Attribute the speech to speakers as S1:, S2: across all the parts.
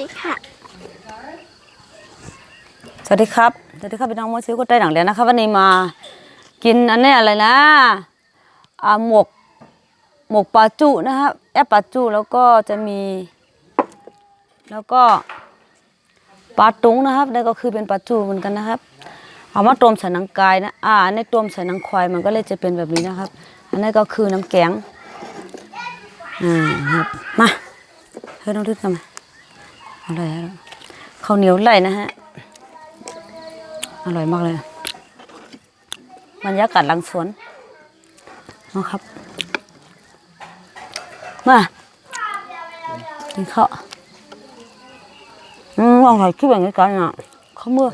S1: สวัสดีค่ะ
S2: สวัสดีครับ สวัสดีครับพี่น้องมอชิวก็ได้หนังแล้วนะครับวันนี้มากินอันนี้อะไรนะอ่าหมกหมกปลาจุนะครับแอปปลาจุแล้วก็จะมี แล้วก็ปลาตุงนะครับนั่นก็คือเป็นปลาจุเหมือนกันนะครับ เอามาต้มใส่หนังกายนะอ่าอันต้มใส่หนังควายมันก็เลยจะเป็นแบบนี้นะครับ อันนี้ก็คือน้ำแกงอ่าครับมาเฮ้ยน้องทึกทำไม อร่อยอร่อยข้าวเหนียวไหลนะฮะ อร่อยมากเลยบรรยากาศหลังสวนนะครับ มากินข้าวอืมลองถ่ายคลิปอย่างนี้กันอะข้าวเมื่อ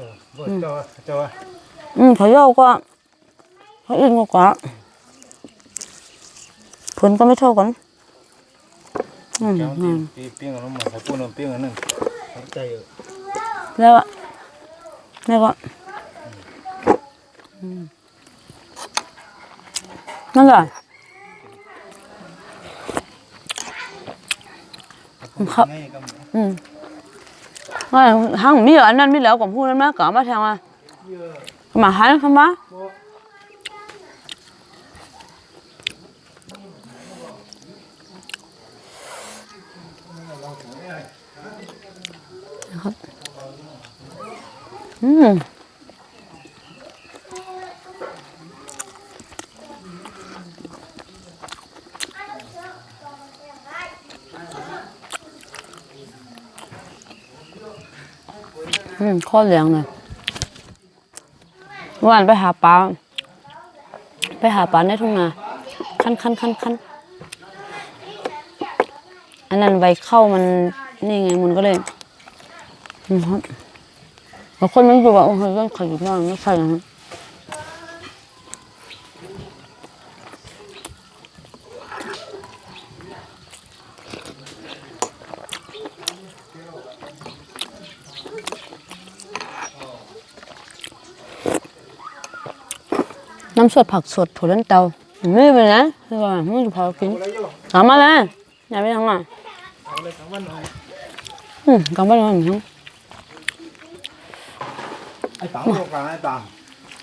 S3: เจ้าเจ้า
S2: อืมเขาโยกก็เขาอินกว่าผลก็ไม่เท่ากันอืม
S3: เจ้า
S2: อืม
S3: ปีปิ้งอันนั้นมาใส่ปูนปิ้งอันนั้น ใจเออ
S2: แล้วอะแล้วก็อืมนั่นแหละครับ
S3: ง่ายก็
S2: อืมว่าห้างมีอันนั้นมีแล้วกับพูดนั้นมากกว่ามาแทงมามาหาเขามานะครับ อืมอืมข้อเหลืองเลยเมื่อวานไปหาปลา ไปหาปลาในทุ่งนาคันคันคันคันอันนั้นใบเข้ามันนี่ไงมันก็เลยอืมครับ บางคนมันอยู่ว่าโอ้ยเรื่องไข่อยู่นอกไม่ใช่นะน้ำสดผักสดถั่วเลันเตาไม่เป็นไรคือว่ามึงจะพากินถามมาเลยอย่าไปทำอะอืมกำบ้านเราหนึ่ง
S3: ไอ้ปังโลกาไอ้ปัง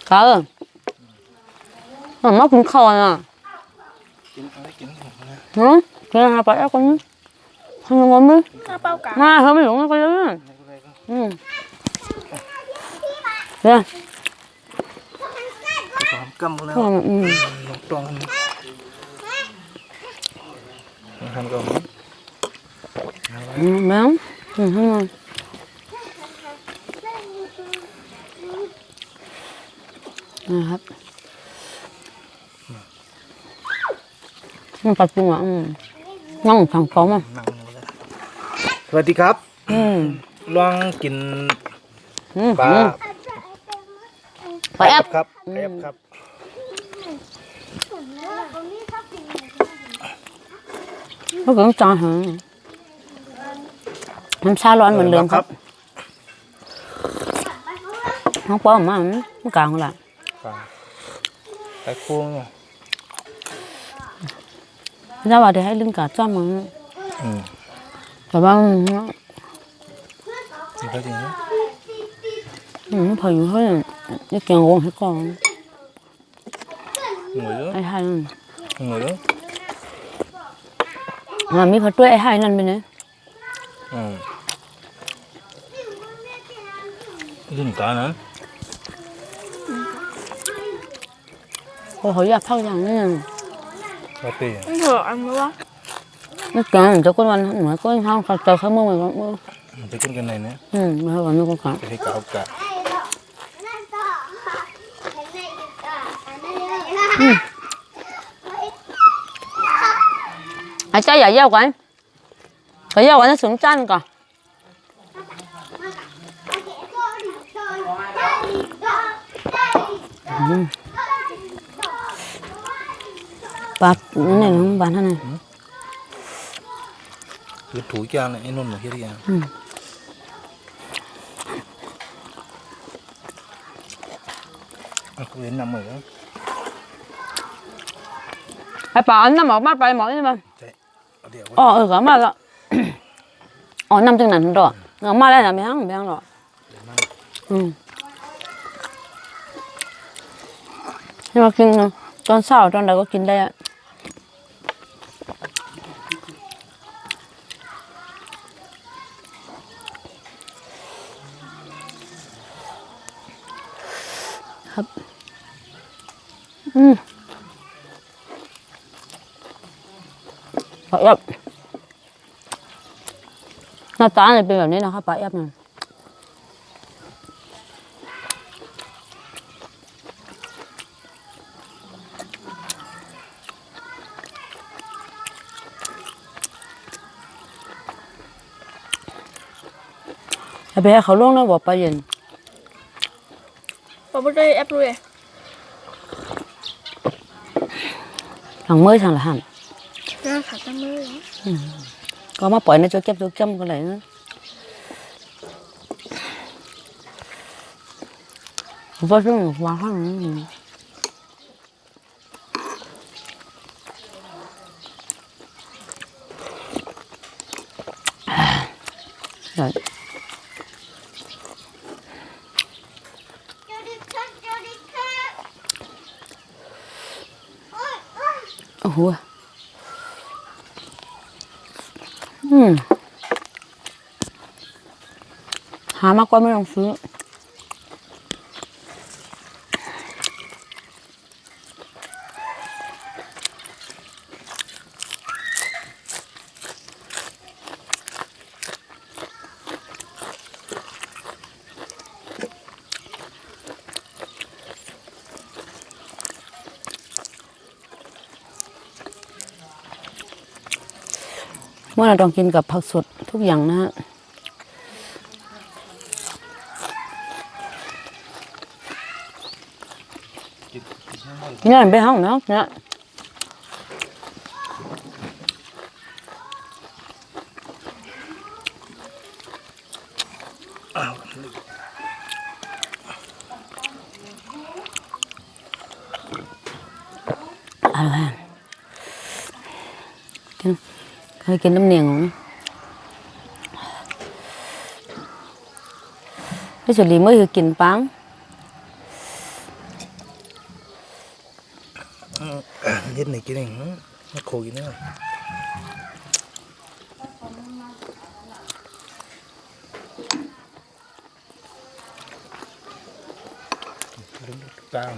S2: cả rồi mà nó cũng khò à
S3: กินอะไรกิน
S2: hả cái này phải ăn con không có ngon đấy
S1: ข้าวเปล่ากา
S2: mà hơi bị lủng nó coi đấy ừ đây
S3: ปังกำแล้ว
S2: thôi mà ừ
S3: ลงตรงทำก็
S2: ừ béo ừ không ngon nè hấp nó tập trung à ừ ngon thằng có mà
S3: นั่งเลยสวัสดีครับ
S2: ừ
S3: ลองกิน
S2: ừ
S3: ปลา
S2: ừ phải ép
S3: ครับแอบครับ
S2: nó cũng cho hả làm sao lo ăn mình lượm
S3: ครั
S2: không không có mà nó càng là
S3: ไอ้คู่เนี่ย
S2: ra vào thì hãy lưng cả trăm mà
S3: อืม
S2: cả bao nó
S3: นี่ก็จริงนะ
S2: ừ, nó phải hơi nó kèo gồm hết còn
S3: หน่วยเยอะ
S2: ai hai
S3: หน่วยเยอะ
S2: mà mi phải tuổi ai hai lần bên đấy
S3: อืมลื่นตานะ
S2: hồi hồi giờ phát rằng nó
S3: ปกติ
S1: เถอะอันนี้วะ
S2: nó kèo cho con ăn nói có không phải chờ không mưa mà con mưa
S3: มันจะกินกันไหนเนี่ย
S2: ừ mà hơi còn nó con cả
S3: จะให้เก่ากะ
S2: ai chơi giải dao quán cái dao quán nó xuống chân cả bà cái này nó không bán thế này
S3: คือถูกยางเนี่ยไอ้นุ่นหนูเฮียยาง
S2: อืม
S3: อะกูเห็นนำเหมือน
S2: ai bà anh nó một mắt bay một đi mà
S3: ใช่เอาเดี๋ยว
S2: ờ ừ cả mà là ờ năm chân nặng rồi งามาแล้วนะไม่ฮังไม่ฮังหรอกอืมให้มากินนะตอนเช้าตอนใดก็กิ นได้อะครับ อืมปลายับหน้าตาเนี่ยเป็นแบบนี้นะครับปลายับเนี่ยเอาไปให้เขาลงนะบอกปลาเย็น
S1: Bà bắt đây ép rồi
S2: หลังเมื่อทางละหัน
S1: Ra khả tâm mới đó
S2: ก็มาปล่อยในโจกเก็บโจกจำกันเลยนะผมว่าช่วงวางข้างนี้เดี๋ยว โอ้โหอืมหามากกว่าไม่ต้องซื้อ มื่อเราต้องกินกับผักสดทุกอย่างนะฮะนี่ไปห้องนะเนี่ย
S3: อ้าว
S2: อร่อยกิน ยกินน้ำเนียงของพี่สุรี mới คือกินปัง
S3: เย็ดไหนกินเองมาโคกินได้ตาม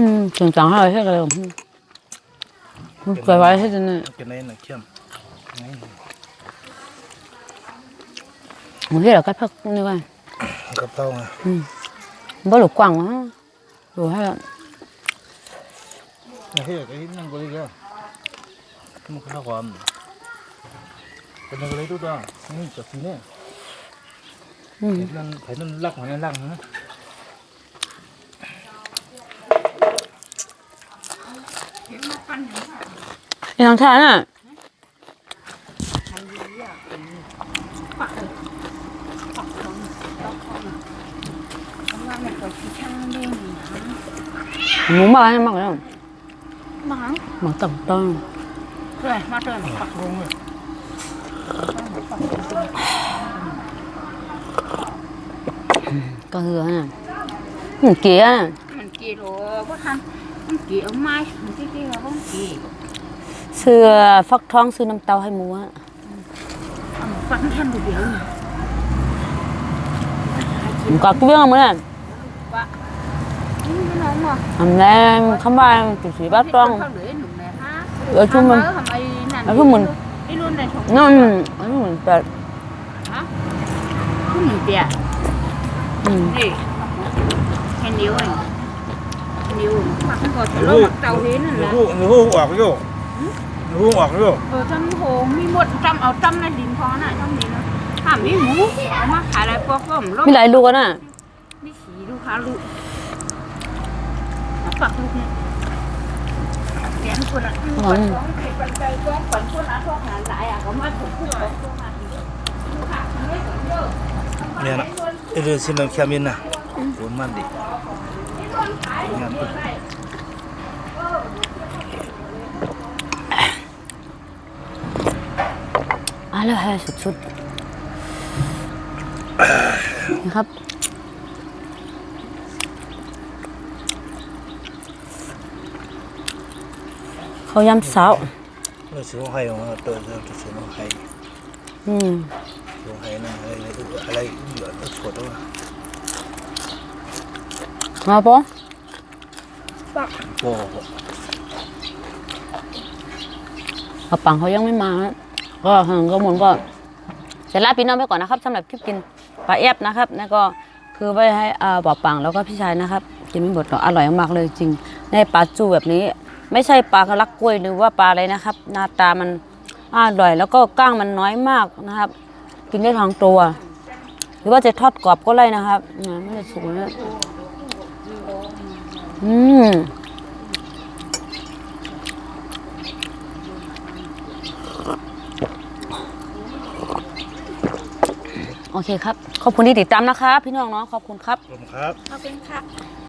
S2: อืมถึงจังให้ให้กันเลยผมเคยไว้ให้จนเนี่ย
S3: กินได้หนักเข้ม
S2: ผมที่เรากัดพักนี่ว่า
S3: กระเพราไง
S2: บ่หลุกกว้าง วะดูให้ละ
S3: เฮ้ยไอ้นั่งกูเลยก็มันข้าวความเป็นอะไรตัวต่อนี่จับทีเนี่ย
S2: อืม
S3: นั่นไผ่นั่นลักมันนั่นลักนะ
S2: อีทางท่าน่ะหมูมาให้มากเลย
S1: Mà hẳn
S2: หมักตับต้อง
S1: Rồi, mà rồi Bắt luôn rồi
S2: ก็คือฮะหมูเกี๊ยะ
S1: Mình kia rồi Bắt hành Mình kia ở mai Mình kia kia là không kia
S2: เสื้อฟักทองซื้อน้ำเต้าให้หมูฮะ
S1: Bắt hành được biểu này
S2: หมูกะกุ้งมื้อนั้น
S1: Bắt Ừ, cái nóng mà
S2: อันแรกคำว่าจุดสีบ้าต้อง
S1: Không để nụng này ha
S2: เออชุ่มมัน
S1: Hầm ơi, hầm ơi, nằm
S2: Ở
S1: đi
S2: cái mình-
S1: luôn. Đi luôn này không
S2: นั่นอันนี้เหมือนแต่
S1: Hả? Cái mình kìa
S2: อืม
S1: Đi Cái níu anh Cái níu Bắt nó còn phải lô mặc tàu thế này
S3: หนู
S1: là
S3: หูหนูหูออกอยู่หนูหูออกอยู่
S1: ở trong hồ mi một trăm ở trong này đình phó này trong này nó hàm mi mú mà khá là có có một
S2: มีหลายลูกอะน่ะ
S1: mi xí lu khá lu nó bạc lu này kén con ạ
S2: Ừ.
S1: con con cái con cây con con con lá con hàn lại à có mắt cũng không có con hàn gì lu khá không biết cũng được
S3: เนี่ยนะเอเดอร์ซินน้ำเข้มนะโอนมันดิ อะ
S2: ไรฮะสุดๆนะครับเขายำเสา
S3: เราซื้อของใครมาตั
S2: ว
S3: เราจะซื้อของใคร
S2: อืม
S3: ของใครนั่อะไร
S2: อะไรเยอะเราสดด้ว เอาปะ
S3: ปังโอ้
S2: เาปังเขายังไม่มา ก็หางก็มนก็เสร็จแล้วพี่น้องไปก่อนนะครับสำหรับคลิปกินปลาแอบนะครับนั่นก็คือไว้ให้ปอปังแล้วก็พี่ชายนะครับ กินไม่หมดหรอกอร่อยมากเลยจริง ในปลาจูแบบนี้ ไม่ใช่ปลากระลักกล้วยหรือว่าปลาอะไรนะครับ หน้าตามันอร่อย แล้วก็ก้างมันน้อยมากนะครับ กินได้ทั้งตัว หรือว่าจะทอดกรอบก็ได้นะครับไม่ได้สุก อืมโอเคครับ ขอบคุณที่ติดตามนะครับ พี่น้องเนาะขอบคุณครับ
S3: ขอบคุณครับ
S1: ขอบคุณค่ะ